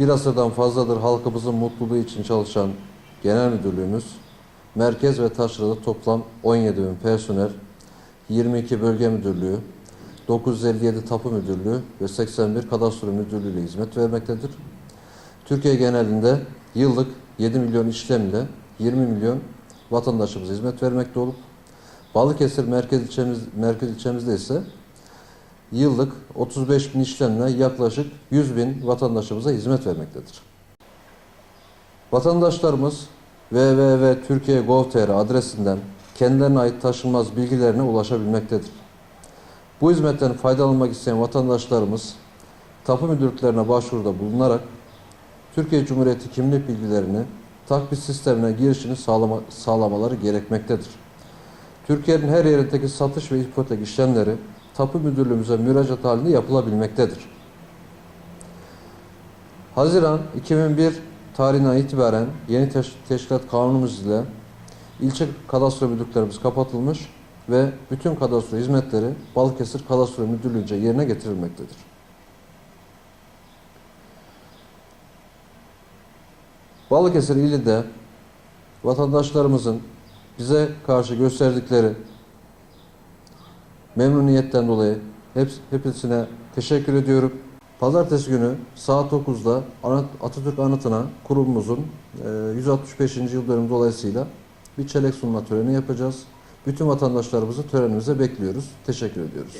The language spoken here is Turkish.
Bir asırdan fazladır halkımızın mutluluğu için çalışan Genel Müdürlüğümüz, merkez ve taşrada toplam 17 bin personel, 22 bölge müdürlüğü, 957 tapu müdürlüğü ve 81 kadastro müdürlüğü ile hizmet vermektedir. Türkiye genelinde yıllık 7 milyon işlem ile 20 milyon vatandaşımız hizmet vermekte olup Balıkesir merkez ilçemiz merkez ilçemizde ise yıllık 35 bin işlemle yaklaşık 100 bin vatandaşımıza hizmet vermektedir. Vatandaşlarımız www.türkiye.gov.tr adresinden kendilerine ait taşınmaz bilgilerine ulaşabilmektedir. Bu hizmetten faydalanmak isteyen vatandaşlarımız tapu müdürlüklerine başvuruda bulunarak Türkiye Cumhuriyeti kimlik bilgilerini takvim sistemine girişini sağlama, sağlamaları gerekmektedir. Türkiye'nin her yerindeki satış ve ipotek işlemleri tapu müdürlüğümüze müracaat halinde yapılabilmektedir. Haziran 2001 tarihinden itibaren yeni teş- teşkilat kanunumuz ile ilçe kadastro müdürlüklerimiz kapatılmış ve bütün kadastro hizmetleri Balıkesir Kadastro Müdürlüğü'nce yerine getirilmektedir. Balıkesir ili de vatandaşlarımızın bize karşı gösterdikleri memnuniyetten dolayı heps- hepsine teşekkür ediyorum. Pazartesi günü saat 9'da Ana- Atatürk Anıtı'na kurumumuzun e, 165. yıl dönümü dolayısıyla bir çelenk sunma töreni yapacağız. Bütün vatandaşlarımızı törenimize bekliyoruz. Teşekkür ediyoruz.